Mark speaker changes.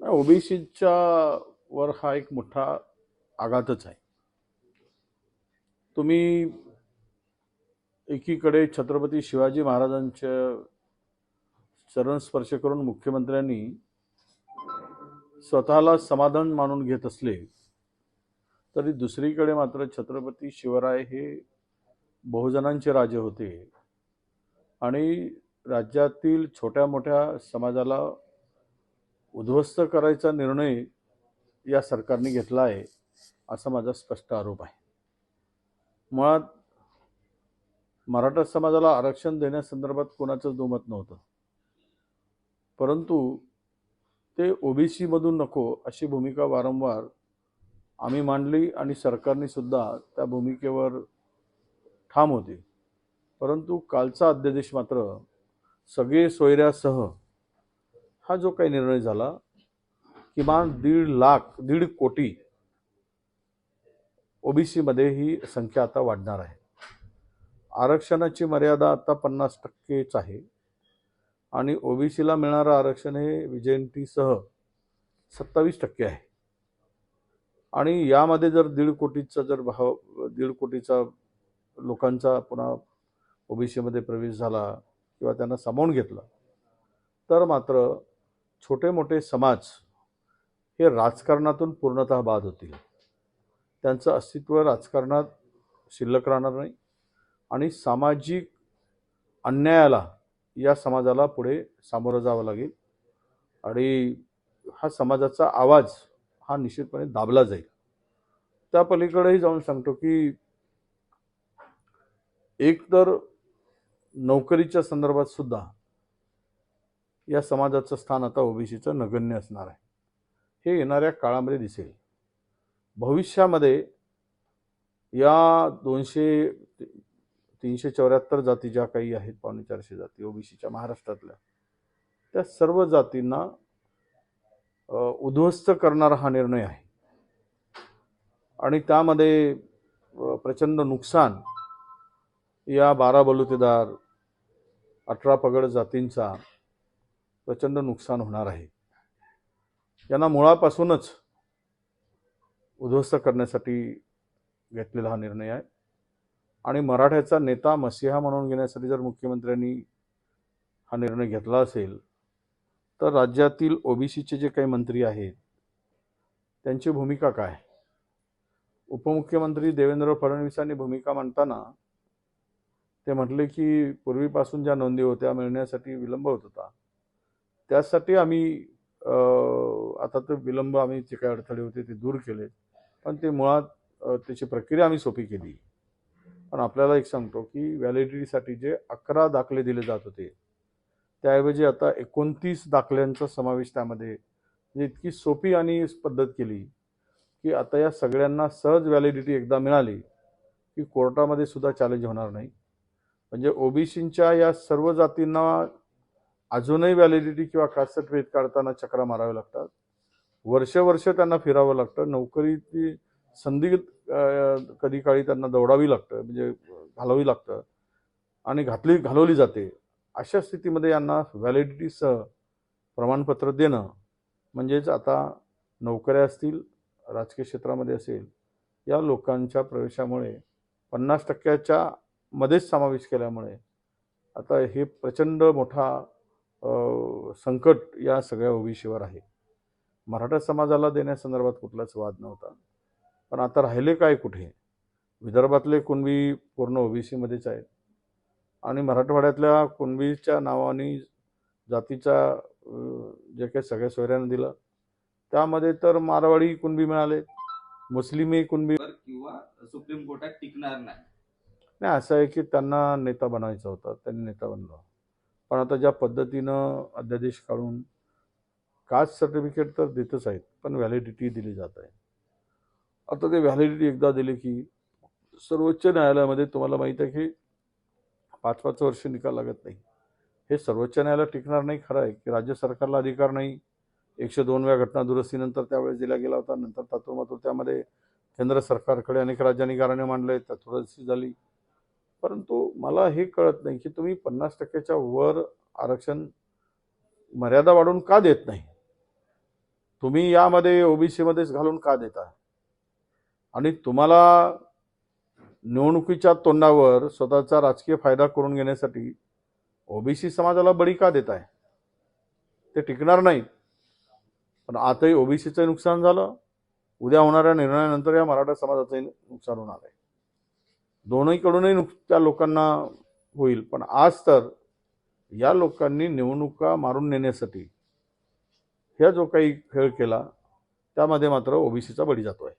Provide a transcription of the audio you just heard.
Speaker 1: ओबीसीच्या वर हा एक मोठा आघातच आहे. तुम्ही एकीकडे छत्रपती शिवाजी महाराजांच्या चरण स्पर्श करून मुख्यमंत्र्यांनी स्वतःला समाधान मानून घेत असले तरी दुसरीकडे मात्र छत्रपती शिवराय हे बहुजनांचे राजे होते. आणि राज्यातील छोट्या मोठ्या समाजाला उद्ध्वस्त करायचा निर्णय या सरकारने घेतला आहे असा माझा स्पष्ट आरोप आहे. मुळात मराठा समाजाला आरक्षण देण्यासंदर्भात कोणाचंच दुमत नव्हतं. परंतु ते ओबीसीमधून नको अशी भूमिका वारंवार आम्ही मांडली आणि सरकारने सुद्धा त्या भूमिकेवर ठाम होते. परंतु कालचा अध्यादेश मात्र सगळे सोयऱ्यासह हा जो काही निर्णय झाला किमान दीड लाख दीड कोटी ओबीसीमध्ये ही संख्या आता वाढणार आहे. आरक्षणाची मर्यादा आता पन्नास टक्केच आहे. आणि ओबीसीला मिळणारं आरक्षण हे विजयंतीसह सत्तावीस टक्के आहे. आणि यामध्ये जर दीड कोटीचा जर भाव दीड कोटीचा लोकांचा पुन्हा ओबीसीमध्ये प्रवेश झाला किंवा त्यांना सामावून घेतलं तर मात्र छोटे मोठे समाज हे राजकारणातून पूर्णतः बाद होतील. त्यांचं अस्तित्व राजकारणात शिल्लक राहणार नाही आणि सामाजिक अन्यायाला या समाजाला पुढे सामोरं जावं लागेल आणि हा समाजाचा आवाज हा निश्चितपणे दाबला जाईल. त्या पलीकडेही जाऊन सांगतो की एक तर नोकरीच्या संदर्भात सुद्धा या समाजाचं स्थान आता ओबीसीचं नगण्य असणार आहे. हे येणाऱ्या काळामध्ये दिसेल. भविष्यामध्ये या दोनशे तीनशे चौऱ्याहत्तर जाती ज्या काही आहेत पावणे चारशे जाती ओबीसीच्या महाराष्ट्रातल्या त्या सर्व जातींना उद्ध्वस्त करणारा हा निर्णय आहे. आणि त्यामध्ये प्रचंड नुकसान या बारा बलुतेदार अठरा पगड जातींचा प्रचंड नुकसान होणार आहे. यांना मुळापासूनच उद्ध्वस्त करण्यासाठी घेतलेला हा निर्णय आहे. आणि मराठ्याचा नेता मसिहा म्हणून घेण्यासाठी जर मुख्यमंत्र्यांनी हा निर्णय घेतला असेल तर राज्यातील ओबीसीचे जे काही मंत्री आहेत त्यांची भूमिका काय? उपमुख्यमंत्री देवेंद्र फडणवीसांनी भूमिका मांडताना ते म्हटले की पूर्वीपासून ज्या नोंदी होत्या मिळण्यासाठी विलंब होत होता त्यासाठी आम्ही आता तर विलंब आम्ही जे काही अडथळे होते ते दूर केले. पण ते मुळात त्याची प्रक्रिया आम्ही सोपी केली. पण आपल्याला एक सांगतो की व्हॅलिडिटीसाठी जे अकरा दाखले दिले जात होते त्याऐवजी आता एकोणतीस दाखल्यांचा समावेश त्यामध्ये म्हणजे इतकी सोपी आणि पद्धत केली की आता या सगळ्यांना सहज व्हॅलिडिटी एकदा मिळाली की कोर्टामध्ये सुद्धा चॅलेंज होणार नाही. म्हणजे ओबीसींच्या या सर्व जातींना अजूनही व्हॅलिडिटी किंवा कास्ट सर्टिफिकेट काढताना चक्रा माराव्या लागतात. वर्ष वर्ष त्यांना फिरावं लागतं. नोकरीची संधी कधी काळी त्यांना दौडावी लागतं म्हणजे घालावी लागतं आणि घातली घालवली जाते. अशा स्थितीमध्ये यांना व्हॅलिडिटीसह प्रमाणपत्र देणं म्हणजेच आता नोकऱ्या असतील राजकीय क्षेत्रामध्ये असेल या लोकांच्या प्रवेशामुळे पन्नास टक्क्याच्या मध्येच समावेश केल्यामुळे आता हे प्रचंड मोठा संकट या सगळ्या ओबीसीवर आहे. मराठा समाजाला देण्यासंदर्भात कुठलाच वाद नव्हता. पण आता राहिले काय कुठे? विदर्भातले कुणबी पूर्ण ओबीसीमध्येच आहेत. आणि मराठवाड्यातल्या कुणबीच्या नावाने जातीच्या अ, जे काही सगळ्या सोयऱ्यानं दिलं त्यामध्ये तर मारवाडी कुणबी मिळाले मुस्लिमी कुणबी
Speaker 2: किंवा सुप्रीम कोर्टात टिकणार नाही.
Speaker 1: नाही असं आहे की त्यांना नेता बनायचा होता त्यांनी नेता बनला पण आता ज्या पद्धतीनं अध्यादेश काढून कास्ट सर्टिफिकेट तर देतच आहेत पण व्हॅलिडिटी दिली जात आहे. आता ते व्हॅलिडिटी एकदा दिली की सर्वोच्च न्यायालयामध्ये तुम्हाला माहीत आहे की पाच पाच वर्ष निकाल लागत नाही. हे सर्वोच्च न्यायालय टिकणार नाही खरं आहे की राज्य सरकारला अधिकार नाही. एकशे दोनव्या घटना दुरुस्तीनंतर त्यावेळेस दिला गेला होता नंतर तातोमातो त्यामध्ये केंद्र सरकारकडे अनेक राज्यांनी कारणे मांडले तत्वरसी झाली. परंतु मला हे कळत नाही की तुम्ही पन्नास टक्क्याच्या वर आरक्षण मर्यादा वाढवून का देत नाही? तुम्ही यामध्ये ओबीसीमध्येच घालून का देता? आणि तुम्हाला निवडणुकीच्या तोंडावर स्वतःचा राजकीय फायदा करून घेण्यासाठी ओबीसी समाजाला बळी का देताय? ते टिकणार नाही पण आताही ओबीसीचं नुकसान झालं. उद्या होणाऱ्या निर्णयानंतर या मराठा समाजाचंही नुकसान होणार आहे. दोन्हीकडूनही नुक त्या लोकांना होईल. पण आज तर या लोकांनी निवडणुका मारून नेण्यासाठी ह्या जो काही खेळ केला त्यामध्ये मात्र ओबीसीचा बळी जातो आहे